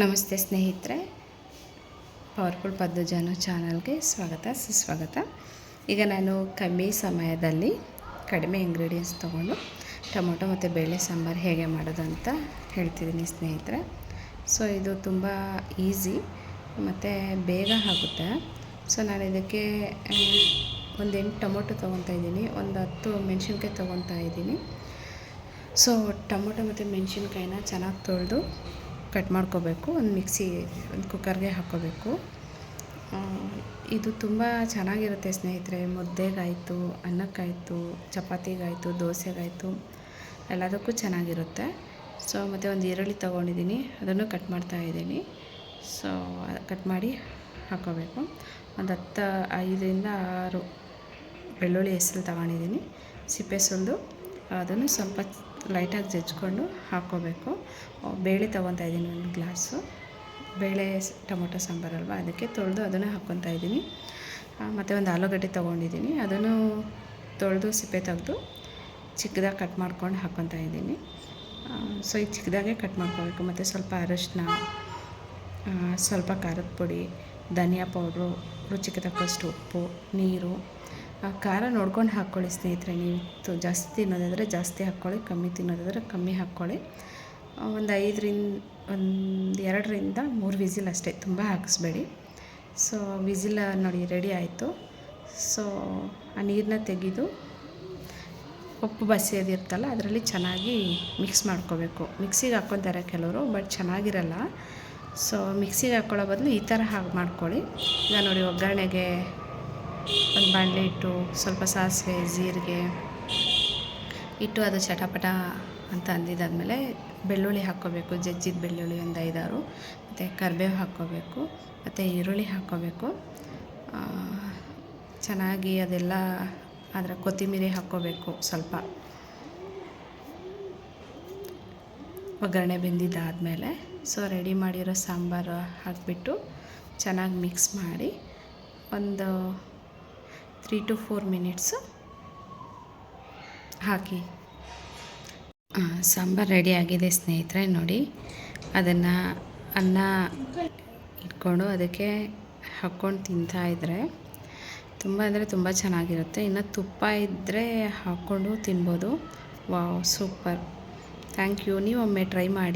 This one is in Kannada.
ನಮಸ್ತೆ ಸ್ನೇಹಿತರೆ. ಪವರ್ಫುಲ್ ಪದ್ಮಜಾನು ಚಾನಲ್ಗೆ ಸ್ವಾಗತ, ಸುಸ್ವಾಗತ. ಈಗ ನಾನು ಕಮ್ಮಿ ಸಮಯದಲ್ಲಿ ಕಡಿಮೆ ಇಂಗ್ರೀಡಿಯೆಂಟ್ಸ್ ತೊಗೊಂಡು ಟೊಮೊಟೊ ಮತ್ತು ಬೇಳೆ ಸಾಂಬಾರು ಹೇಗೆ ಮಾಡೋದು ಅಂತ ಹೇಳ್ತಿದ್ದೀನಿ ಸ್ನೇಹಿತರೆ. ಸೊ ಇದು ತುಂಬ ಈಸಿ ಮತ್ತು ಬೇಗ ಆಗುತ್ತೆ. ಸೊ ನಾನು ಇದಕ್ಕೆ ಒಂದೆಂಟು ಟೊಮೊಟೊ ತೊಗೊತಾ ಇದ್ದೀನಿ, ಒಂದು ಹತ್ತು ಮೆಣಸಿನ್ಕಾಯಿ ತೊಗೊತಾ ಇದ್ದೀನಿ. ಸೊ ಟೊಮೊಟೊ ಮತ್ತು ಮೆಣಸಿನ್ಕಾಯಿನ ಚೆನ್ನಾಗಿ ತೊಳೆದು ಕಟ್ ಮಾಡ್ಕೋಬೇಕು, ಒಂದು ಮಿಕ್ಸಿ, ಒಂದು ಕುಕ್ಕರ್ಗೆ ಹಾಕ್ಕೋಬೇಕು ಇದು ತುಂಬ ಚೆನ್ನಾಗಿರುತ್ತೆ ಸ್ನೇಹಿತರೆ. ಮುದ್ದೆಗಾಯಿತು, ಅನ್ನಕ್ಕಾಯಿತು, ಚಪಾತಿಗಾಯಿತು, ದೋಸೆಗಾಯಿತು, ಎಲ್ಲದಕ್ಕೂ ಚೆನ್ನಾಗಿರುತ್ತೆ. ಸೊ, ಮತ್ತು ಒಂದು ಈರುಳ್ಳಿ ತೊಗೊಂಡಿದ್ದೀನಿ, ಅದನ್ನು ಕಟ್ ಮಾಡ್ತಾ ಇದ್ದೀನಿ. ಸೊ, ಕಟ್ ಮಾಡಿ ಹಾಕ್ಕೋಬೇಕು ಒಂದು ಹತ್ತು, ಐದರಿಂದ ಆರು ಬೆಳ್ಳುಳ್ಳಿ ಹೆಸರು ತಗೊಂಡಿದ್ದೀನಿ. ಸಿಪ್ಪೆ ಸುಲಿದು, ಅದನ್ನು ಸ್ವಲ್ಪ ಲೈಟಾಗಿ ಜಜ್ಕೊಂಡು ಹಾಕ್ಕೋಬೇಕು. ಬೇಳೆ ತೊಗೊತಾ ಇದ್ದೀನಿ ಒಂದು ಗ್ಲಾಸು. ಬೇಳೆ ಟೊಮೊಟೊ ಸಾಂಬಾರಲ್ವ ಅದಕ್ಕೆ ತೊಳೆದು ಅದನ್ನು ಹಾಕ್ಕೊತಾ ಇದ್ದೀನಿ. ಮತ್ತು ಒಂದು ಆಲೂಗಡ್ಡೆ ತೊಗೊಂಡಿದ್ದೀನಿ. ಅದನ್ನು ತೊಳೆದು ಸಿಪ್ಪೆ ತೆಗೆದು ಚಿಕ್ಕದಾಗಿ ಕಟ್ ಮಾಡ್ಕೊಂಡು ಹಾಕ್ಕೊತಾ ಇದ್ದೀನಿ. ಸೊ, ಈ ಚಿಕ್ಕದಾಗೆ ಕಟ್ ಮಾಡ್ಕೋಬೇಕು ಮತ್ತು ಸ್ವಲ್ಪ ಅರಶಿನ ಸ್ವಲ್ಪ ಖಾರದ ಪುಡಿ, ಧನಿಯಾ ಪೌಡ್ರು, ರುಚಿಗೆ ತಕ್ಕಷ್ಟು ಉಪ್ಪು, ನೀರು ಖಾರ ನೋಡ್ಕೊಂಡು ಹಾಕ್ಕೊಳ್ಳಿ ಸ್ನೇಹಿತರೆ, ನೀವು ಜಾಸ್ತಿ ತಿನ್ನೋದಾದರೆ ಜಾಸ್ತಿ ಹಾಕ್ಕೊಳ್ಳಿ, ಕಮ್ಮಿ ತಿನ್ನೋದಾದರೆ ಕಮ್ಮಿ ಹಾಕ್ಕೊಳ್ಳಿ. ಒಂದು ಐದರಿಂದ, ಒಂದು ಎರಡರಿಂದ ಮೂರು ವಿಸಿಲ್ ಅಷ್ಟೇ, ತುಂಬ ಹಾಕಿಸ್ಬೇಡಿ. ಸೊ, ವಿಸಿಲ್ ನೋಡಿ ರೆಡಿ ಆಯಿತು. ಸೊ, ಆ ನೀರನ್ನ ತೆಗೆದು ಉಪ್ಪು ಬಸಿಯೋದಿರ್ತಲ್ಲ ಅದರಲ್ಲಿ ಚೆನ್ನಾಗಿ ಮಿಕ್ಸ್ ಮಾಡ್ಕೋಬೇಕು. ಮಿಕ್ಸಿಗೆ ಹಾಕ್ಕೊತಾರೆ ಕೆಲವರು, ಬಟ್ ಚೆನ್ನಾಗಿರಲ್ಲ. ಸೊ, ಮಿಕ್ಸಿಗೆ ಹಾಕ್ಕೊಳ್ಳೋ ಬದಲು ಈ ಥರ ಹಾಗೆ ಮಾಡ್ಕೊಳ್ಳಿ. ಈಗ ನೋಡಿ ಒಗ್ಗರಣೆಗೆ ಒಂದು ಬಾಣಲೆ ಇಟ್ಟು ಸ್ವಲ್ಪ ಸಾಸಿವೆ, ಜೀರಿಗೆ ಇಟ್ಟು ಅದು ಚಟಪಟ ಅಂತ ಅಂದಿದ್ದಾದಮೇಲೆ ಬೆಳ್ಳುಳ್ಳಿ ಹಾಕ್ಕೋಬೇಕು. ಜಜ್ಜಿದ ಬೆಳ್ಳುಳ್ಳಿ ಒಂದು ಐದಾರು, ಮತ್ತು ಕರಿಬೇವು ಹಾಕ್ಕೋಬೇಕು, ಮತ್ತು ಈರುಳ್ಳಿ ಹಾಕ್ಕೋಬೇಕು. ಚೆನ್ನಾಗಿ ಅದೆಲ್ಲ ಅದರ ಕೊತ್ತಿಮೀರಿ ಹಾಕ್ಕೋಬೇಕು ಸ್ವಲ್ಪ. ಒಗ್ಗರಣೆ ಬೆಂದಿದ್ದಾದಮೇಲೆ ಸೊ ರೆಡಿ ಮಾಡಿರೋ ಸಾಂಬಾರು ಹಾಕಿಬಿಟ್ಟು ಚೆನ್ನಾಗಿ ಮಿಕ್ಸ್ ಮಾಡಿ ಒಂದು ತ್ರೀ ಟು ಫೋರ್ ಮಿನಿಟ್ಸು ಹಾಕಿ. ಸಾಂಬಾರು ರೆಡಿ ಆಗಿದೆ ಸ್ನೇಹಿತರೆ, ನೋಡಿ. ಅದನ್ನು ಅನ್ನ ಇಟ್ಕೊಂಡು ಅದಕ್ಕೆ ಹಾಕ್ಕೊಂಡು ತಿಂತಾ ಇದ್ದರೆ ತುಂಬ ಅಂದರೆ ತುಂಬ ಚೆನ್ನಾಗಿರುತ್ತೆ. ಇನ್ನು ತುಪ್ಪ ಇದ್ದರೆ ಹಾಕ್ಕೊಂಡು ತಿನ್ಬೋದು. Wow, super. ಥ್ಯಾಂಕ್ ಯು ನೀವು ಒಮ್ಮೆ ಟ್ರೈ ಮಾಡಿ.